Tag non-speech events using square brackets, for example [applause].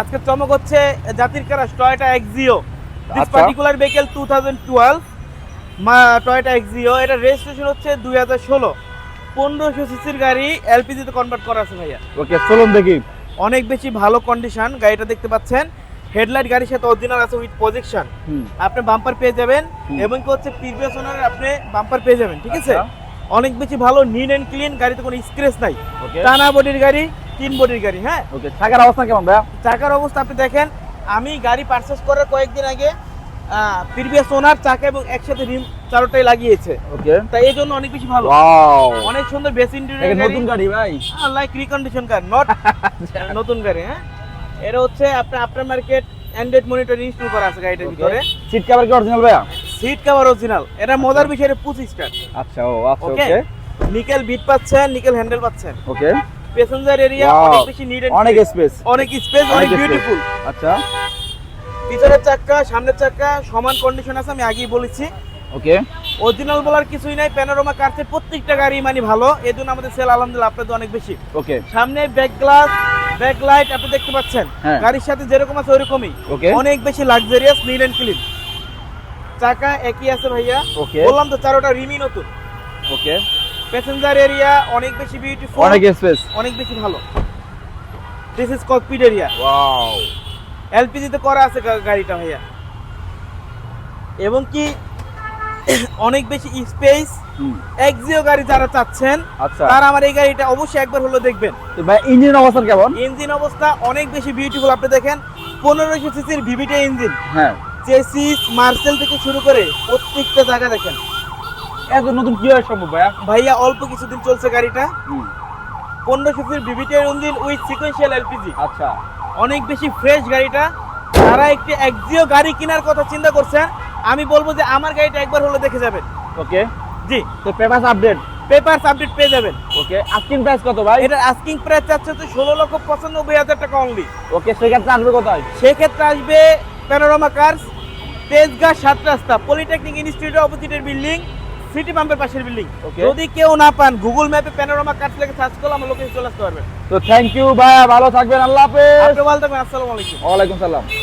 আজকে চমক হচ্ছে জাতির cars Toyota Axio this. Particular vehicle two thousand twelve মা টয়োটা এক্সিও এটা রেজিস্ট্রেশন হচ্ছে দুই হাজার ষোলো। পনেরোশো সিসির গাড়ি এলপিজিতে কনভার্ট করা আছে ভাইয়া। ওকে চলুন দেখি। অনেক বেশি ভালো কন্ডিশন গাড়িটা দেখতে পাচ্ছেন। হেডলাইট গাড়ির সাথে অরিজিনাল আছে উইথ প্রজেকশন আপনি বাম্পার পেয়ে যাবেন এবং কি হচ্ছে প্রিভিয়াস ওনার আপনি বাম্পার পেয়ে যাবেন ঠিক আছে? আচ্ছা। অনেক বেশি ভালো নিট এন্ড ক্লিন গাড়িতে কোনো স্ক্রেচ নাই। টানা বডির গাড়ি তিন বডির গাড়ি হ্যাঁ? ওকে চাকার অবস্থা কেমন ভাইয়া? চাকার অবস্থা আপনি দেখেন আমি গাড়ি পারচেস করার কয়েকদিন আগে প্রিভিয়াস ওনার চাকা এবং একসাথে রিম চারোটাই লাগিয়েছে। ওকে। তাই এই জন্য অনেক বেশি ভালো। ওয়াও অনেক সুন্দর বেস এটা ইন্টেরিয়র নতুন গাড়ি ভাই। লাইক রিকন্ডিশন কার নট নতুন গাড়ি হ্যাঁ? এটা হচ্ছে আপনার after market android monitor install করা আছে গাড়িটার ভিতরে। সিট কভার কি অরিজিনাল ভাইয়া? সিট কভার অরিজিনাল এটা মজার বিষয় পঁচিশ স্টার আচ্ছা ও আচ্ছা ওকে। নিকেল বিট পাচ্ছেন নিকেল হ্যান্ডেল পাচ্ছেন। ওকে। প্যাসেঞ্জার এরিয়া অনেক বেশি নিড অনেক স্পেস অনেক স্পেস অনেক বিউটিফুল আচ্ছা। পিছনের চাক্কা সামনের চাক্কা সমান কন্ডিশন আছে আমি আগেই বলেছি। ওকে। অরিজিনাল বলার কিছুই নাই প্যানোরামা কার্সের প্রত্যেকটা গাড়ি মানে ভালো। এই জন্য আমাদের সেল আলহামদুলিল্লাহ আপনাদের অনেক বেশি। ওকে। সামনে ব্যাক গ্লাস ব্যাক লাইট আপনি দেখতে পাচ্ছেন? হ্যাঁ। গাড়ির সাথে যেরকম আছে ওরকমই। ওকে। অনেক বেশি লাক্সারিয়াস নিট এন্ড ক্লিন চাকা একই আছে ভাইয়া। ওকে। বললাম তো চারোটা রিমি নতুন। ওকে। প্যাসেঞ্জার এরিয়া অনেক বেশি বিউটিফুল অনেক স্পেস অনেক বেশি ভালো। This is cockpit area wow এলপিজিতে করা আছে গাড়িটা ভাইয়া। এবং কি [coughs] অনেক বেশি স্পেস এক্সিও গাড়ি যারা চাচ্ছেন আচ্ছা। তারা আমার এই গাড়িটা অবশ্যই একবার হলো দেখবেন। তো ভাই ইঞ্জিন অবস্থা কেমন? ইঞ্জিন অবস্থা অনেক বেশি বিউটিফুল আপনি দেখেন পনেরোশো সিসির ভিভিটা ইঞ্জিন। হ্যাঁ। চেসিস মার্সেল থেকে শুরু করে প্রত্যেকটা জায়গা দেখেন। এত নতুন কি হয় সম্ভব ভাইয়া? ভাইয়া অল্প কিছুদিন চলছে গাড়িটা। পনেরো সিসির VVT engine with sequential LPG আচ্ছা। অনেক বেশি ফ্রেশ গাড়িটা। যারা একটি এক্সিও গাড়ি কেনার কথা চিন্তা করছেন। আমি বলব যে আমার গাড়িটা একবার হলে দেখে যাবেন। ওকে। জি। তো পেপারস আপডেট পেপার আপডেট পেয়ে যাবেন। ওকে। আস্কিং প্রাইস কত ভাই? এটার আস্কিং প্রাইস চাচ্ছে তো ষোলো লক্ষ পঁচানব্বই হাজার টাকা অনলি ওকে সেক্ষেত্রে আসবে কোথায়? সেক্ষেত্রে আসবে প্যানোরামা কার্স তেজগাঁ সাত রাস্তা পলিটেকনিক ইনস্টিটিউট অপোজিটের বিল্ডিং সিটি পাম্পের পাশের বিল্ডিং. যদি কেউ না পান গুগল ম্যাপে প্যানোরামা কার্স লেগে সার্চ করলে আমার লোকেশন চলে আসতে পারবেন তো থ্যাংক ইউ ভাইয়া ভালো থাকবেন আল্লাহ হাফেজ। আপনি ভালো থাকবেন আসসালামু আলাইকুম। ওয়ালাইকুম সালাম।